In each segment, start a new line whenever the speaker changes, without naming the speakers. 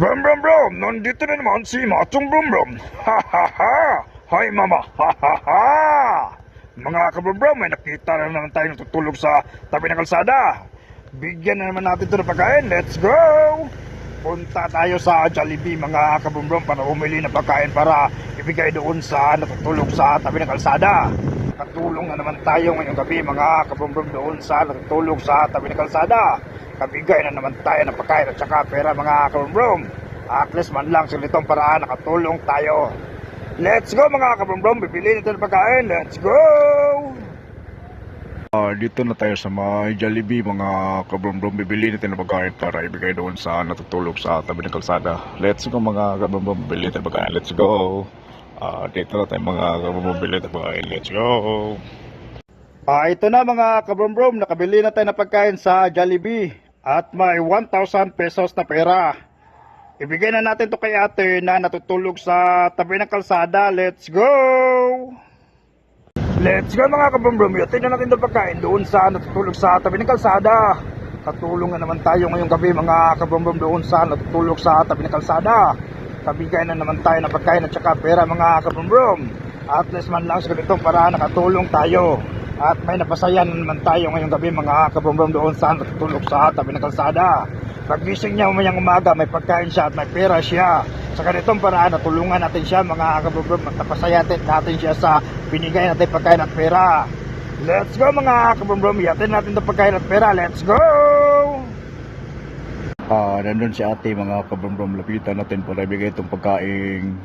Brum brum brum, nandito na naman si Machong Brum Brum. Ha ha ha! Hi mama, ha ha ha! Mga kabrum brum, may nakita na naman tayo natutulog sa tabi ng kalsada. Bigyan na naman natin ito ng pagkain, let's go! Punta tayo sa Jollibee mga kabrum brum para umili ng pagkain para ibigay doon sa natutulog sa tabi ng kalsada. Katulong na naman tayo ngayong gabi mga kabrum doon sa natutulog sa tabi ng kalsada. Kabigay na naman tayo ng pagkain at saka pera mga kabrum At least man lang sa litong paraan nakatulong tayo. Let's go mga kabrum bibili nito ng pagkain. Let's go!
Ah, dito na tayo sa may Jollibee mga kabrombrom bibili natin ng pagkain para ibigay doon sa natutulog sa tabi ng kalsada. Let's go mga kabrombrom bibili natin ng pagkain. Let's go. Ah, dito na tayo mga kabrombrom bibili natin ng pagkain. Let's go.
Ah, ito na mga kabrom nakabili na tayo ng pagkain sa Jollibee at may 1,000 pesos na pera. Ibigay na natin to kay ate na natutulog sa tabi ng kalsada. Let's go! Let's go mga kabrom Yatin na natin itong pagkain doon sa natutulog sa tabi ng kalsada. Katulong na naman tayo ngayong gabi mga kabrom doon sa natutulog sa tabi ng kalsada. Kabigay na naman tayo ng pagkain at saka pera mga kabrom At least man lang sa ganitong paraan nakatulong tayo. At may napasaya na naman tayo ngayong gabi mga kabrom doon sa natutulog sa tabi ng kalsada. Pagising niya umayang umaga, may pagkain siya at may pera siya. Sa ganitong paraan, natulungan natin siya mga kabubrum at napasaya natin siya sa binigay natin pagkain at pera. Let's go mga kabubrum, yatin natin itong pagkain at pera. Let's go!
Ah, nandun si ate mga kabrombrom lapitan natin para ibigay itong pagkain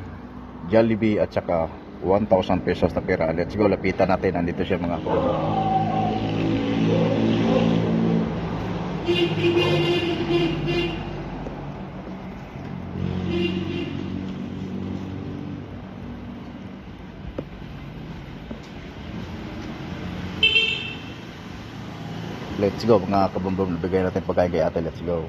Jollibee at saka 1,000 pesos na pera. Let's go, lapitan natin. Nandito siya mga kabrombrom. Let's go mga kabrombrom. Ibigay natin pagkain kay ate. Let's go.